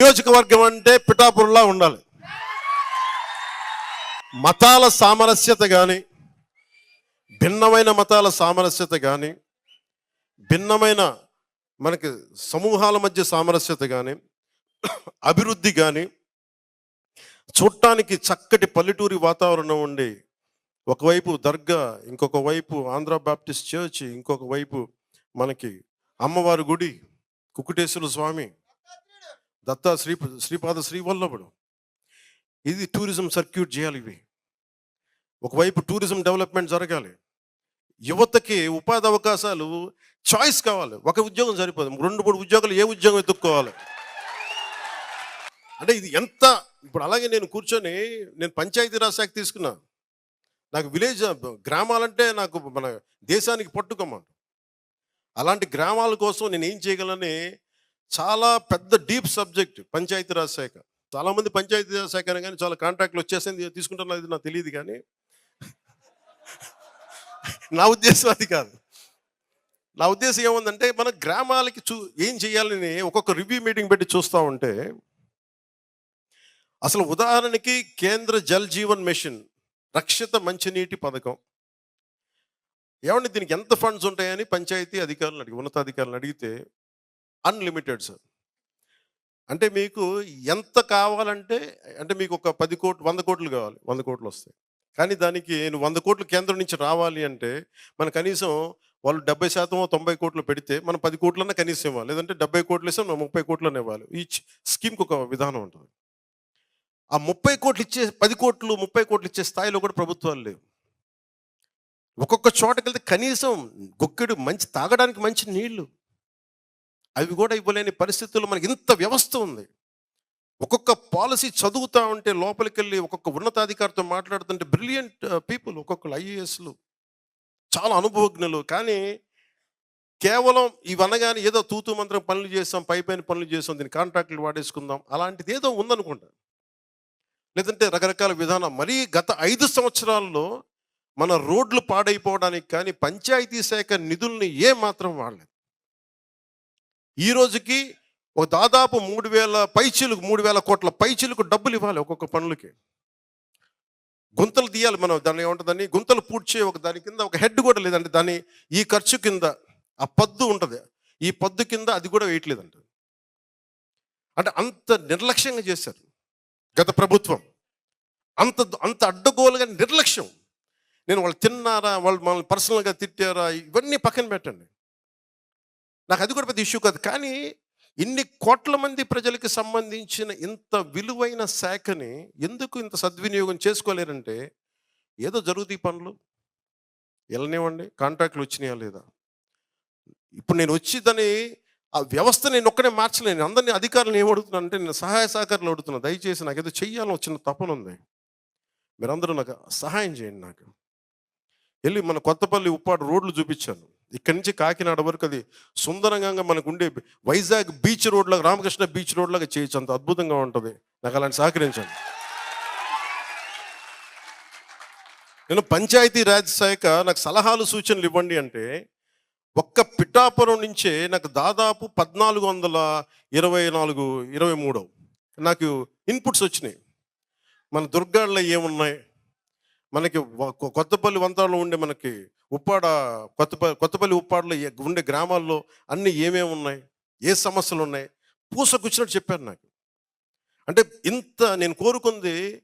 నియోజకవర్గం అంటే పిఠాపురంలా ఉండాలి. మతాల సామరస్యత కానీ భిన్నమైన మతాల సామరస్యత కానీ భిన్నమైన మనకి సమూహాల మధ్య సామరస్యత కానీ అభివృద్ధి కానీ చూడటానికి చక్కటి పల్లెటూరి వాతావరణం ఉండి ఒకవైపు దర్గా ఇంకొక వైపు ఆంధ్ర బాప్టిస్ట్ చర్చ్ ఇంకొక వైపు మనకి అమ్మవారి గుడి కుకుటేశ్వర స్వామి దత్తా శ్రీ శ్రీపాద శ్రీవల్లభుడు. ఇది టూరిజం సర్క్యూట్ చేయాలి ఇవి. ఒకవైపు టూరిజం డెవలప్మెంట్ జరగాలి. యువతకి ఉపాధి అవకాశాలు చాయిస్ కావాలి. ఒక ఉద్యోగం సరిపోదు. రెండు మూడు ఉద్యోగాలు ఏ ఉద్యోగం ఎత్తుక్కోవాలి అంటే ఇది ఎంత ఇప్పుడు అలాగే నేను కూర్చొని నేను పంచాయతీరాజ్ శాఖ తీసుకున్నా. నాకు విలేజ్ గ్రామాలంటే నాకు మన దేశానికి పట్టుకోమాట అలాంటి గ్రామాల కోసం నేను ఏం చేయగలని చాలా పెద్ద డీప్ సబ్జెక్ట్ పంచాయతీరాజ్ శాఖ. చాలామంది పంచాయతీరాజ్ శాఖ కానీ చాలా కాంట్రాక్ట్లు వచ్చేసింది తీసుకుంటున్నది నాకు తెలియదు కానీ నా ఉద్దేశం అది కాదు. నా ఉద్దేశం ఏముందంటే మన గ్రామాలకి చూ ఏం చేయాలని ఒక్కొక్క రివ్యూ మీటింగ్ పెట్టి చూస్తూ ఉంటే అసలు ఉదాహరణకి కేంద్ర జల్ జీవన్ మిషన్ రక్షిత మంచినీటి పథకం. ఏమండి దీనికి ఎంత ఫండ్స్ ఉంటాయని పంచాయతీ అధికారులను అడిగి ఉన్నతాధికారులను అడిగితే అన్లిమిటెడ్ సార్. అంటే మీకు ఎంత కావాలంటే అంటే మీకు ఒక పది కోట్లు వంద కోట్లు కావాలి వంద కోట్లు వస్తాయి కానీ దానికి నువ్వు వంద కోట్లు కేంద్రం నుంచి రావాలి అంటే మన కనీసం వాళ్ళు డెబ్బై శాతం తొంభై కోట్లు పెడితే మనం పది కోట్లన్నా కనీసం ఇవ్వాలి. లేదంటే డెబ్బై కోట్లు ఇస్తే మనం ముప్పై కోట్లనే ఇవ్వాలి. ఈ స్కీమ్కి ఒక విధానం ఉంటుంది. ఆ ముప్పై కోట్లు ఇచ్చే పది కోట్లు ముప్పై కోట్లు ఇచ్చే స్థాయిలో కూడా ప్రభుత్వాలు లేవు. ఒక్కొక్క చోటకి వెళ్తే కనీసం గొక్కెడు మంచి తాగడానికి మంచి నీళ్ళు అవి కూడా ఇవ్వలేని పరిస్థితుల్లో మనకి ఇంత వ్యవస్థ ఉంది. ఒక్కొక్క పాలసీ చదువుతా ఉంటే లోపలికి వెళ్ళి ఒక్కొక్క ఉన్నతాధికారితో మాట్లాడుతుంటే బ్రిలియంట్ పీపుల్ ఒక్కొక్కరు ఐఏఎస్లు చాలా అనుభవజ్ఞులు. కానీ కేవలం ఇవనగానే ఏదో తూతూ మంత్రం పనులు చేస్తాం పై పైన పనులు చేస్తాం దీని కాంట్రాక్టులు వాడేసుకుందాం అలాంటిది ఏదో ఉందనుకుంటా లేదంటే రకరకాల విధానం మరీ గత ఐదు సంవత్సరాల్లో మన రోడ్లు పాడైపోవడానికి కానీ పంచాయతీ శాఖ నిధుల్ని ఏ మాత్రం వాడలేదు. ఈ రోజుకి ఒక దాదాపు మూడు వేల పైచీలకు మూడు వేల కోట్ల పైచీలకు డబ్బులు ఇవ్వాలి ఒక్కొక్క పనులకి. గుంతలు తీయాలి మనం దాన్ని ఏముంటుందని గుంతలు పూడ్చే ఒక దాని కింద ఒక హెడ్ కూడా లేదంటే దాని ఈ ఖర్చు కింద ఆ పద్దు ఉంటుంది. ఈ పద్దు కింద అది కూడా వేయట్లేదంట. అంటే అంత నిర్లక్ష్యంగా చేశారు గత ప్రభుత్వం. అంత అంత అడ్డగోలుగా నిర్లక్ష్యం. నేను వాళ్ళు తిన్నారా వాళ్ళు మనల్ని పర్సనల్గా తిట్టారా ఇవన్నీ పక్కన పెట్టండి. నాకు అది కూడా పెద్ద ఇష్యూ కాదు. కానీ ఇన్ని కోట్ల మంది ప్రజలకు సంబంధించిన ఇంత విలువైన శాఖని ఎందుకు ఇంత సద్వినియోగం చేసుకోలేరంటే ఏదో జరుగుతాయి పనులు. వెళ్ళనివ్వండి కాంట్రాక్ట్లు వచ్చినాయా లేదా? ఇప్పుడు నేను వచ్చి దాని ఆ వ్యవస్థ నేను ఒక్కడే మార్చలేను. అందరినీ అధికారులను ఏమడుగుతున్నాను అంటే నేను సహాయ సహకారాలు అడుగుతున్నా దయచేసి నాకు ఏదో చెయ్యాలని వచ్చిన తపన ఉంది. మీరందరూ నాకు సహాయం చేయండి నాకు. వెళ్ళి మన కొత్తపల్లి ఉప్పాడు రోడ్లు చూపించాను. ఇక్కడి నుంచి కాకినాడ వరకు అది సుందరంగా మనకు ఉండే వైజాగ్ బీచ్ రోడ్లాగా రామకృష్ణ బీచ్ రోడ్లాగా చేయొచ్చు. అంత అద్భుతంగా ఉంటుంది. నాకు అలాంటి సహకరించండి. నేను పంచాయతీ రాజ్ శాఖ నాకు సలహాలు సూచనలు ఇవ్వండి అంటే ఒక్క పిఠాపురం నుంచే నాకు దాదాపు పద్నాలుగు వందల ఇరవై నాలుగు ఇరవై మూడు నాకు ఇన్పుట్స్ వచ్చినాయి. మన దుర్గాల్లో ఏమున్నాయి? మనకి కొత్తపల్లి వంతాలో ఉండే మనకి ఉప్పాడ కొత్తపల్లి కొత్తపల్లి ఉప్పాడలో ఉండే గ్రామాల్లో అన్నీ ఏమేమి ఉన్నాయి? ఏ సమస్యలు ఉన్నాయి? పూసకొచ్చినట్టు చెప్పారు నాకు. అంటే ఇంత నేను కోరుకుంది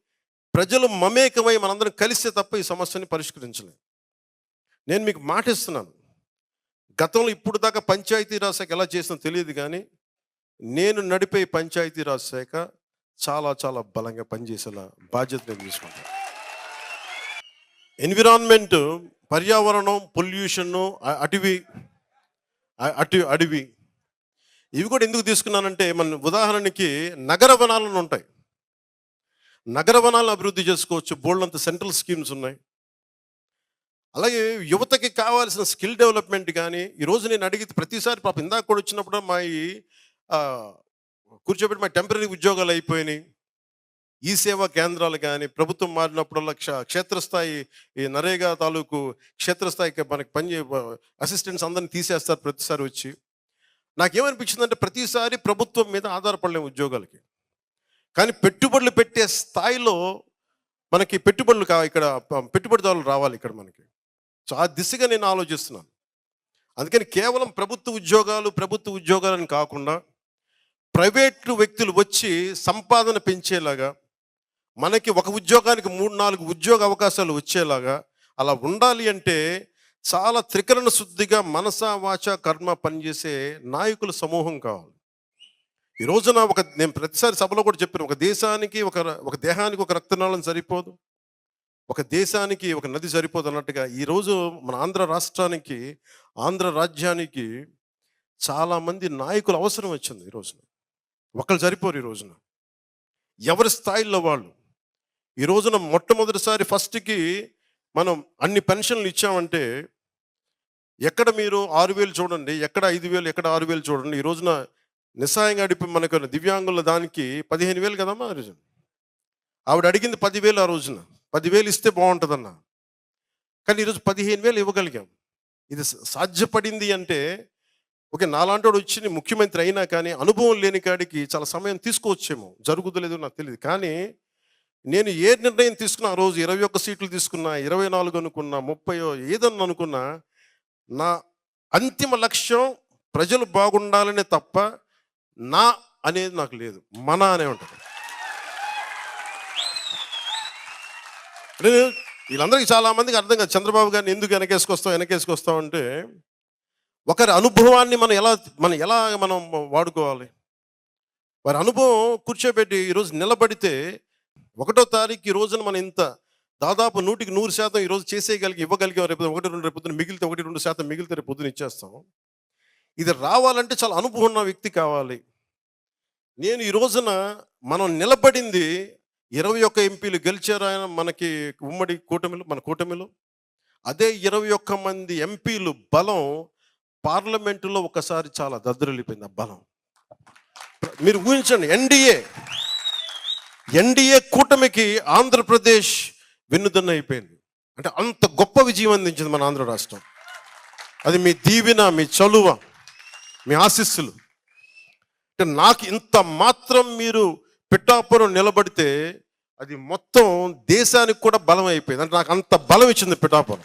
ప్రజలు మమేకమై మనందరం కలిస్తే తప్ప ఈ సమస్యని పరిష్కరించలేదు నేను మీకు మాటిస్తున్నాను. గతంలో ఇప్పుడు దాకా పంచాయతీరాజ్ శాఖ ఎలా చేసిందో తెలియదు కానీ నేను నడిపే పంచాయతీరాజ్ శాఖ చాలా చాలా బలంగా పనిచేసేలా బాధ్యత నేను తీసుకుంటాను. ఎన్విరాన్మెంట్ పర్యావరణం పొల్యూషన్ అటవీ అటు అడవి. ఇవి కూడా ఎందుకు తీసుకున్నానంటే మన ఉదాహరణకి నగర వనాలను ఉంటాయి. నగర వనాలను అభివృద్ధి చేసుకోవచ్చు. బోల్డంత సెంట్రల్ స్కీమ్స్ ఉన్నాయి. అలాగే యువతకి కావాల్సిన స్కిల్ డెవలప్మెంట్ కానీ ఈరోజు నేను అడిగితే ప్రతిసారి పాప ఇందాక కూడా వచ్చినప్పుడు మా కూర్చోబెట్టి మా టెంపరీ ఉద్యోగాలు అయిపోయినాయి. ఈ సేవా కేంద్రాలు కానీ ప్రభుత్వం మారినప్పుడల్లా క్ష క్షేత్రస్థాయి ఈ నరేగా తాలూకు క్షేత్రస్థాయికి మనకి పని అసిస్టెంట్స్ అందరిని తీసేస్తారు ప్రతిసారి వచ్చి. నాకేమనిపించిందంటే ప్రతిసారి ప్రభుత్వం మీద ఆధారపడలేము ఉద్యోగాలకి. కానీ పెట్టుబడులు పెట్టే స్థాయిలో మనకి పెట్టుబడులు కా ఇక్కడ పెట్టుబడిదారులు రావాలి ఇక్కడ మనకి. సో ఆ దిశగా నేను ఆలోచిస్తున్నాను. అందుకని కేవలం ప్రభుత్వ ఉద్యోగాలు ప్రభుత్వ ఉద్యోగాలని కాకుండా ప్రైవేటు వ్యక్తులు వచ్చి సంపాదన పెంచేలాగా మనకి ఒక ఉద్యోగానికి మూడు నాలుగు ఉద్యోగ అవకాశాలు వచ్చేలాగా అలా ఉండాలి అంటే చాలా త్రికరణ శుద్ధిగా మనస వాచ కర్మ పనిచేసే నాయకుల సమూహం కావాలి. ఈ రోజున ఒక నేను ప్రతిసారి సభలో కూడా చెప్పాను ఒక దేశానికి ఒక ఒక దేహానికి ఒక రక్తనాళం సరిపోదు. ఒక దేశానికి ఒక నది సరిపోదు అన్నట్టుగా ఈరోజు మన ఆంధ్ర రాష్ట్రానికి ఆంధ్ర రాజ్యానికి చాలామంది నాయకులు అవసరం వచ్చింది ఈ రోజున. ఒకళ్ళు సరిపోరు ఈ రోజున. ఎవరి స్థాయిలో వాళ్ళు ఈ రోజున మొట్టమొదటిసారి ఫస్ట్కి మనం అన్ని పెన్షన్లు ఇచ్చామంటే ఎక్కడ మీరు ఆరు వేలు చూడండి ఎక్కడ ఐదు వేలు ఎక్కడ ఆరు వేలు చూడండి ఈ రోజున నిస్సాయంగా అడిపి మనకు దివ్యాంగుల దానికి పదిహేను వేలు కదమ్మా ఆ రోజున? ఆవిడ అడిగింది పదివేలు ఆ రోజున. పదివేలు ఇస్తే బాగుంటుందన్న. కానీ ఈరోజు పదిహేను వేలు ఇవ్వగలిగాం. ఇది సాధ్యపడింది అంటే ఓకే నాలాంటోడు వచ్చి ముఖ్యమంత్రి అయినా కానీ అనుభవం లేని కాడికి చాలా సమయం తీసుకోవచ్చేమో. జరుగుదలేదు నాకు తెలియదు కానీ నేను ఏ నిర్ణయం తీసుకున్నా ఆ రోజు ఇరవై ఒక్క సీట్లు తీసుకున్నా ఇరవై నాలుగు అనుకున్నా ముప్పై ఏదన్నా అనుకున్నా నా అంతిమ లక్ష్యం ప్రజలు బాగుండాలనే తప్ప నా అనేది నాకు లేదు. మన అనే ఉంటుంది. నేను వీళ్ళందరికీ చాలామందికి అర్థం కాదు. చంద్రబాబు గారిని ఎందుకు వెనకేసుకొస్తాం వెనకేసుకొస్తాం అంటే ఒకరి అనుభవాన్ని మనం ఎలా మనం ఎలా మనం వాడుకోవాలి? వారి అనుభవం కూర్చోబెట్టి ఈరోజు నిలబడితే ఒకటో తారీఖు ఈ రోజున మనం ఇంత దాదాపు నూటికి నూరు శాతం ఈరోజు చేసేయగలిగి ఇవ్వగలిగాం రేపు ఒకటి రెండు రేపు పొద్దున మిగిలితే ఒకటి రెండు శాతం మిగిలితే రేపు పొద్దున ఇచ్చేస్తాం. ఇది రావాలంటే చాలా అనుభవం ఉన్న వ్యక్తి కావాలి. నేను ఈ రోజున మనం నిలబడింది ఇరవై ఒక్క ఎంపీలు గెలిచారు ఆయన మనకి ఉమ్మడి కూటమిలో మన కూటమిలో. అదే ఇరవై ఒక్క మంది ఎంపీలు బలం పార్లమెంటులో ఒకసారి చాలా దద్దరిల్లిపోయింది ఆ బలం. మీరు ఊహించండి ఎన్డీఏ ఎన్డీఏ కూటమికి ఆంధ్రప్రదేశ్ వెన్నుదన్న అయిపోయింది. అంటే అంత గొప్ప విజయం అందించింది మన ఆంధ్ర రాష్ట్రం. అది మీ దీవెన మీ చలువ మీ ఆశీస్సులు. అంటే నాకు ఇంత మాత్రం మీరు పిఠాపురం నిలబడితే అది మొత్తం దేశానికి కూడా బలం అయిపోయింది. అంటే నాకు అంత బలం ఇచ్చింది పిఠాపురం.